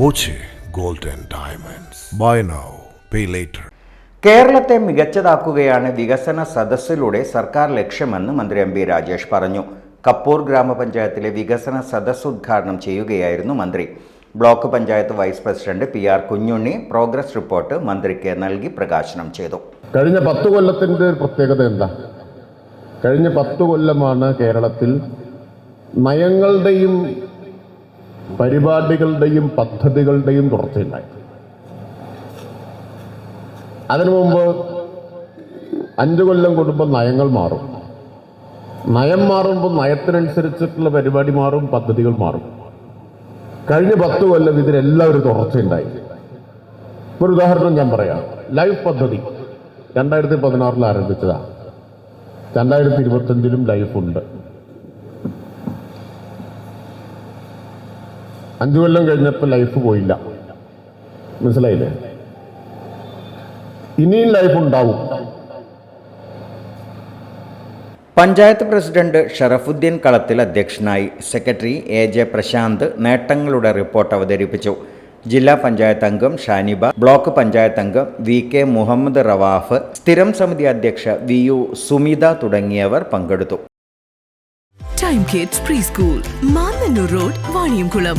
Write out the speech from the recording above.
Boche golden diamonds. Buy now pay later. കേരളത്തെ മികച്ചതാക്കുകയാണ് വികസന സദസ്സിലൂടെ സർക്കാർ ലക്ഷ്യമെന്ന് മന്ത്രി എം പി രാജേഷ് പറഞ്ഞു. കപ്പൂർ ഗ്രാമപഞ്ചായത്തിലെ വികസന സദസ് ഉദ്ഘാടനം ചെയ്യുകയായിരുന്നു മന്ത്രി. Block panchayat vice president P R Kunhunni progress report മന്ത്രിക്ക് നൽകി പ്രകാശനം ചെയ്തു. കഴിഞ്ഞ പത്ത് കൊല്ലത്തിന്റെ ഒരു പ്രത്യേകത എന്താ? കഴിഞ്ഞ പത്ത് കൊല്ലമാണ് കേരളത്തിൽ നയങ്ങളുടെയും പരിപാടികളുടെയും പദ്ധതികളുടെയും തുടർച്ചയുണ്ടായി. അതിനു മുമ്പ് അഞ്ചു കൊല്ലം കൂടുമ്പോൾ നയങ്ങൾ മാറും. നയം മാറുമ്പോൾ നയത്തിനനുസരിച്ചിട്ടുള്ള പരിപാടി മാറും പദ്ധതികൾ മാറും. കഴിഞ്ഞ പത്ത് കൊല്ലം ഇതിനെല്ലാം ഒരു തുടർച്ചയുണ്ടായി. ഒരു ഉദാഹരണം ഞാൻ പറയാം. ലൈഫ് പദ്ധതി രണ്ടായിരത്തി പതിനാറിൽ ആരംഭിച്ചതാണ് രണ്ടായിരത്തി ഇരുപത്തഞ്ചിലും ലൈഫ് ഉണ്ട് അഞ്ചു കൊല്ലം കഴിഞ്ഞപ്പോൾ ലൈഫ് പോയില്ല. മനസ്സിലായില്ലേ? ഇനിയും ലൈഫ് ഉണ്ടാവും. പഞ്ചായത്ത് പ്രസിഡന്റ് ഷറഫുദ്ദീൻ കളത്തിൽ അധ്യക്ഷനായി സെക്രട്ടറി എ ജെ പ്രശാന്ത് നേട്ടങ്ങളുടെ റിപ്പോർട്ട് അവതരിപ്പിച്ചു. ജില്ലാ പഞ്ചായത്ത് അംഗം ഷാനിബ ബ്ലോക്ക് പഞ്ചായത്ത് അംഗം വി കെ മുഹമ്മദ് റവാഫ് സ്ഥിരം സമിതി അധ്യക്ഷ വി യു സുമിത തുടങ്ങിയവർ പങ്കെടുത്തു. Time kids preschool Mannannur road Vaniyamkulam